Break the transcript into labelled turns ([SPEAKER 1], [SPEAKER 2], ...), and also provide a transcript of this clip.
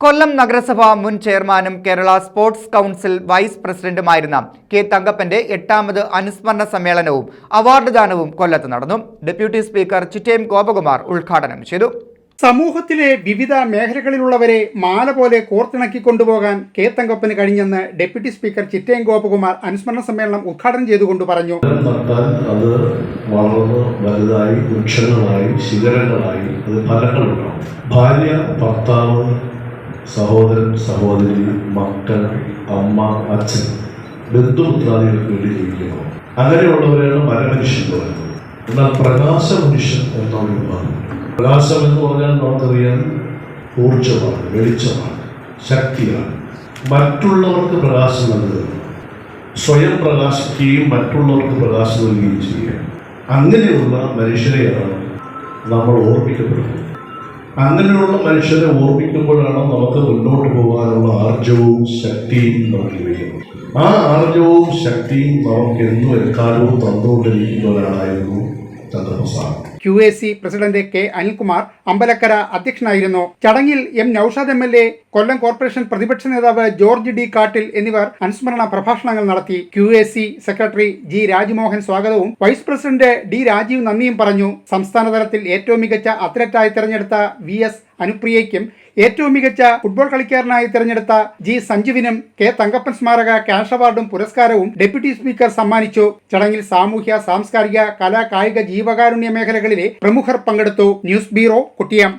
[SPEAKER 1] കൊല്ലം നഗരസഭ മുൻ ചെയർമാനും കേരള സ്പോർട്സ് കൗൺസിൽ വൈസ് പ്രസിഡന്റുമായിരുന്ന കെ തങ്കപ്പന്റെ എട്ടാമത് അനുസ്മരണ സമ്മേളനവും അവാർഡ് ദാനവും കൊല്ലത്ത് നടന്നു. ഡെപ്യൂട്ടി സ്പീക്കർ ചിറ്റേം ഗോപകുമാർ ഉദ്ഘാടനം ചെയ്തു.
[SPEAKER 2] സമൂഹത്തിലെ വിവിധ മേഖലകളിലുള്ളവരെ മാല പോലെ കോർത്തിണക്കി കൊണ്ടുപോകാൻ കെ തങ്കപ്പന് കഴിഞ്ഞെന്ന് ഡെപ്യൂട്ടി സ്പീക്കർ ചിറ്റേം ഗോപകുമാർ അനുസ്മരണ സമ്മേളനം ഉദ്ഘാടനം ചെയ്തുകൊണ്ട് പറഞ്ഞു.
[SPEAKER 3] അത് വളർന്ന് വലുതായി വൃക്ഷങ്ങളായി ശിഖരങ്ങളായി അത് ഫലങ്ങളുണ്ടാവും ഭാര്യ ഭർത്താവ് സഹോദരൻ സഹോദരി മക്കൾ അമ്മ അച്ഛൻ ബന്ധുമിത്രാദികൾക്ക് വേണ്ടി ജീവിക്കുന്നു അങ്ങനെയുള്ളവരെയാണ് മരമനുഷ്യൻ പറയുന്നത്. എന്നാൽ പ്രകാശ മനുഷ്യൻ എന്നൊരു വിഭാഗം. പ്രകാശം എന്ന് പറഞ്ഞാൽ നമുക്കറിയാം ഊർജമാണ് വെളിച്ചമാണ് ശക്തിയാണ്. മറ്റുള്ളവർക്ക് പ്രകാശം നൽകുക. സ്വയം പ്രകാശിക്കുകയും മറ്റുള്ളവർക്ക് പ്രകാശം നൽകുകയും ചെയ്യുക. അങ്ങനെയുള്ള മനുഷ്യരെയാണ് നമ്മൾ ഓർമ്മിക്കപ്പെടുന്നത്. അങ്ങനെയുള്ള മനുഷ്യരെ ഓർമ്മിക്കുമ്പോഴാണ് നമുക്ക് മുന്നോട്ട് പോകാനുള്ള ആർജവും ശക്തിയും നമുക്ക് ലഭിക്കുന്നത് ആ ആർജവും ശക്തിയും നമുക്ക് എന്നും എക്കാലവും തന്നുകൊണ്ടിരിക്കുന്ന ഒരാളായിരുന്നു Chandraprasad
[SPEAKER 2] Q A C president K Anilkumar Ambalakkara അധ്യക്ഷനായിരുന്നു. ചടങ്ങിൽ M Noushad M L A Kollam corporation പ്രതിപക്ഷ നേതാവ് ജോർജ് ഡി കാട്ടിൽ എന്നിവർ അനുസ്മരണ പ്രഭാഷണങ്ങൾ നടത്തി. Q A C secretary G Rajmohan സ്വാഗതവും വൈസ് പ്രസിഡന്റ് ഡി രാജീവ് നന്ദിയും പറഞ്ഞു. സംസ്ഥാന തലത്തിൽ ഏറ്റവും മികച്ച അത്ലറ്റായി തെരഞ്ഞെടുത്ത വി എസ് അനുപ്രിയയ്ക്കും ഏറ്റവും മികച്ച ഫുട്ബോൾ കളിക്കാരനായി തിരഞ്ഞെടുത്ത ജി സഞ്ജുവിനും കെ തങ്കപ്പൻ സ്മാരക ക്യാഷ് അവാർഡും പുരസ്കാരവും ഡെപ്യൂട്ടി സ്പീക്കർ സമ്മാനിച്ചു. ചടങ്ങിൽ സാമൂഹ്യ സാംസ്കാരിക കലാ കായിക ജീവകാരുണ്യ മേഖലകളിലെ പ്രമുഖർ പങ്കെടുത്തു. News bureau Kuttiyam.